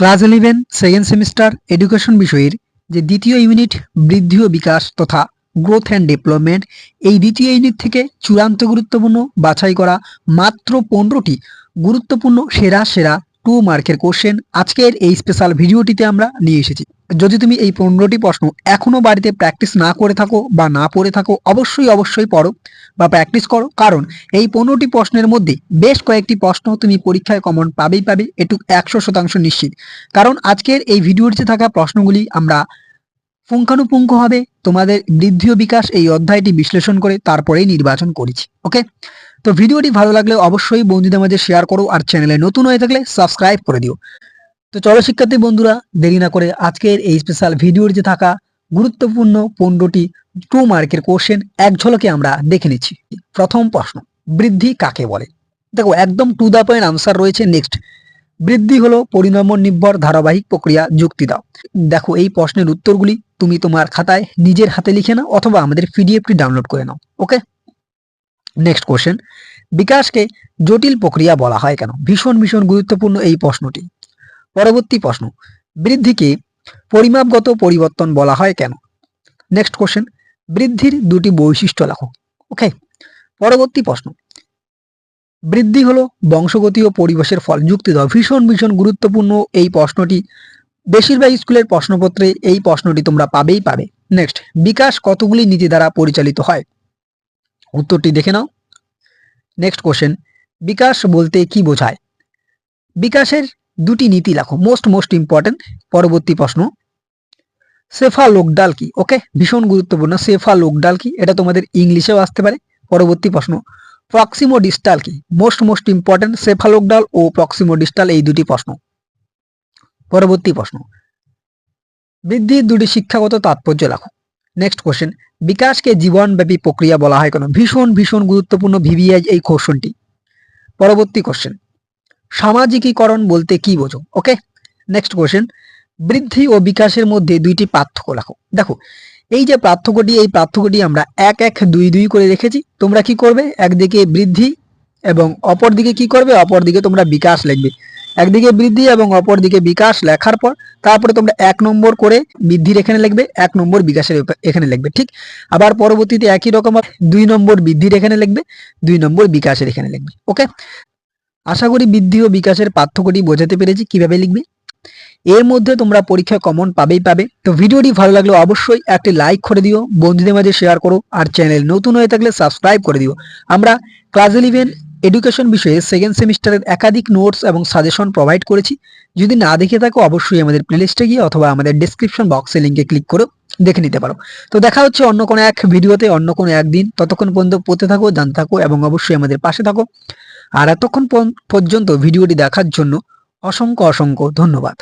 Class eleven second semester education বিষয়ের যে দ্বিতীয় ইউনিট বৃদ্ধি ও বিকাশ তথা গ্রোথ অ্যান্ড ডেভেলপমেন্ট এই দ্বিতীয় ইউনিট থেকে চূড়ান্ত গুরুত্বপূর্ণ বাছাই করা মাত্র পনেরোটি গুরুত্বপূর্ণ সেরা সেরা টু মার্কের কোশ্চেন আজকের এই স্পেশাল ভিডিওটিতে আমরা নিয়ে এসেছি। যদি তুমি এই পনেরোটি প্রশ্ন এখনও বাড়িতে প্র্যাকটিস না করে থাকো বা না পড়ে থাকো, অবশ্যই অবশ্যই পড়ো। বা প্র্যাকটিস করো। কারণ এই পনেরোটি প্রশ্নের মধ্যে বেশ কয়েকটি প্রশ্ন তুমি পরীক্ষায় কমন পাবেই পাবে, এটুক একশো শতাংশ নিশ্চিত। কারণ আজকের এই ভিডিওটিতে থাকা প্রশ্নগুলি আমরা পুঙ্খানুপুঙ্খভাবে তোমাদের বৃদ্ধি ও বিকাশ এই অধ্যায়টি বিশ্লেষণ করে তারপরেই নির্বাচন করেছি ওকে তো ভিডিওটি ভালো লাগলে অবশ্যই বন্ধুদের মাঝে শেয়ার করো আর চ্যানেলে নতুন হয়ে থাকলে সাবস্ক্রাইব করে দিও। তো চলো শিক্ষার্থী বন্ধুরা, দেরি না করে আজকের এই স্পেশাল ভিডিওটিতে থাকা গুরুত্বপূর্ণ পনেরোটি টু মার্কের কোশ্চেন এক ঝলকে আমরা দেখে নিচ্ছি। প্রথম প্রশ্ন, বৃদ্ধি কাকে বলে? দেখো, একদম টু দা পয়েন্ট আনসার রয়েছে নেক্সট বৃদ্ধি হলো পরিণাম নির্ভর ধারাবাহিক প্রক্রিয়া, যুক্তি দাও। দেখো, এই প্রশ্নের উত্তরগুলি তুমি তোমার খাতায় নিজের হাতে লিখে নাও অথবা আমাদের পিডিএফটি ডাউনলোড করে নাও ওকে নেক্সট কোশ্চেন বিকাশকে জটিল প্রক্রিয়া বলা হয় কেন? ভীষণ ভীষণ গুরুত্বপূর্ণ এই প্রশ্নটি। পরবর্তী প্রশ্ন, বৃদ্ধিকে পরিমাপগত পরিবর্তন বলা হয় কেন? নেক্সট কোশ্চেন বৃদ্ধির দুটি বৈশিষ্ট্য লেখো। ওকে পরবর্তী প্রশ্ন। বৃদ্ধি হলো বংশগতি ও পরিবেশের ফল। যুক্তি দাও ভীষণ ভীষণ গুরুত্বপূর্ণ এই প্রশ্নটি। বেশিরভাগ স্কুলের প্রশ্নপত্রে এই প্রশ্নটি তোমরা পাবেই পাবে। নেক্সট বিকাশ কতগুলি নীতি দ্বারা পরিচালিত হয়? উত্তরটি দেখে নাও। নেক্সট কোশ্চেন বিকাশ বলতে কি বোঝায়? বিকাশের দুটি নীতি লেখো। মোস্ট মোস্ট ইম্পর্টেন্ট পরবর্তী প্রশ্ন। সেফা লোকডাল কি ওকে ভীষণ গুরুত্বপূর্ণ সেফা লোকডাল কি এটা তোমাদের ইংলিশেও আসতে পারে। পরবর্তী প্রশ্ন প্রক্সিমো ডিস্টাল কি মোস্ট মোস্ট ইম্পর্টেন্ট সেফালোকডাল ও প্রক্সিমো ডিস্টাল এই দুটি প্রশ্ন। পরবর্তী প্রশ্ন, বৃদ্ধির দুটি শিক্ষাগত তাৎপর্য লেখো। নেক্সট কোশ্চেন বিকাশকে জীবনব্যাপী প্রক্রিয়া বলা হয় কেন? ভীষণ ভীষণ গুরুত্বপূর্ণ ভিভিআই এই কোশ্চেনটি পরবর্তী কোশ্চেন সামাজিকীকরণ বলতে কি বোঝো? ওকে নেক্সট কোশ্চেন বৃদ্ধি ও বিকাশের মধ্যে দুইটি পার্থক্য লেখো দেখো, এই যে পার্থক্যটি, এই পার্থক্যটি আমরা এক এক দুই দুই করে রেখেছি। তোমরা কি করবে? একদিকে বৃদ্ধি এবং অপর দিকে কি করবে? অপর দিকে তোমরা বিকাশ লিখবে। একদিকে বৃদ্ধি এবং অপর দিকে বিকাশ লেখার পর তারপরে তোমরা এক নম্বর করে বৃদ্ধির এখানে লিখবে, এক নম্বর বিকাশের এখানে লিখবে, ঠিক? আবার পরবর্তীতে একই রকম দুই নম্বর বৃদ্ধির এখানে লিখবে, দুই নম্বর বিকাশের এখানে লিখবে, ওকে? আশা করি বৃদ্ধি ও বিকাশের পার্থক্যটি বোঝাতে পেরেছি। কীভাবে লিখবে? এর মধ্যে তোমরা পরীক্ষা কমন পাবেই পাবে। তো ভিডিওটি ভালো লাগলে অবশ্যই একটি লাইক করে দিও, বন্ধুদের মাঝে শেয়ার করো, আর চ্যানেল নতুন হয়ে থাকলে সাবস্ক্রাইব করে দিও। আমরা ক্লাস ইলেভেন এডুকেশন বিষয়ে সেকেন্ড সেমিস্টারের একাধিক নোটস এবং সাজেশন প্রোভাইড করেছি। যদি না দেখে থাকো, অবশ্যই আমাদের প্লেলিস্টে গিয়ে অথবা আমাদের ডিসক্রিপশন বক্সে লিঙ্কে ক্লিক করো, দেখে নিতে পারো। তো দেখা হচ্ছে অন্য কোনো এক ভিডিওতে, অন্য কোনো একদিন। ততক্ষণ পর্যন্ত পড়তে থাকো, জানতে থাকো এবং অবশ্যই আমাদের পাশে থাকো। আর এতক্ষণ পর্যন্ত ভিডিওটি দেখার জন্য অসংখ্য অসংখ্য ধন্যবাদ।